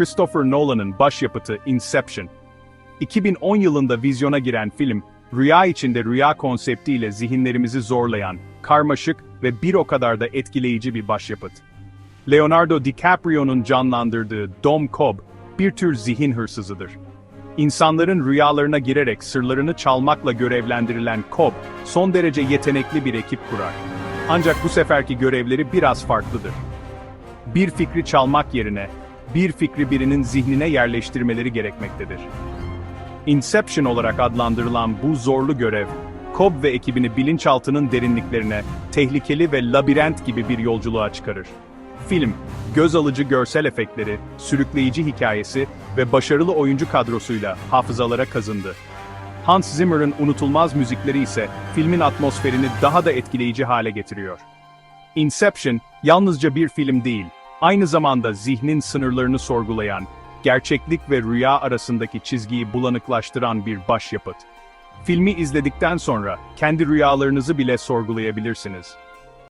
Christopher Nolan'ın başyapıtı Inception. 2010 yılında vizyona giren film, rüya içinde rüya konseptiyle zihinlerimizi zorlayan, karmaşık ve bir o kadar da etkileyici bir başyapıt. Leonardo DiCaprio'nun canlandırdığı Dom Cobb, bir tür zihin hırsızıdır. İnsanların rüyalarına girerek sırlarını çalmakla görevlendirilen Cobb, son derece yetenekli bir ekip kurar. Ancak bu seferki görevleri biraz farklıdır. Bir fikri çalmak yerine, bir fikri birinin zihnine yerleştirmeleri gerekmektedir. Inception olarak adlandırılan bu zorlu görev, Cobb ve ekibini bilinçaltının derinliklerine, tehlikeli ve labirent gibi bir yolculuğa çıkarır. Film, göz alıcı görsel efektleri, sürükleyici hikayesi ve başarılı oyuncu kadrosuyla hafızalara kazındı. Hans Zimmer'ın unutulmaz müzikleri ise filmin atmosferini daha da etkileyici hale getiriyor. Inception, yalnızca bir film değil, aynı zamanda zihnin sınırlarını sorgulayan, gerçeklik ve rüya arasındaki çizgiyi bulanıklaştıran bir başyapıt. Filmi izledikten sonra kendi rüyalarınızı bile sorgulayabilirsiniz.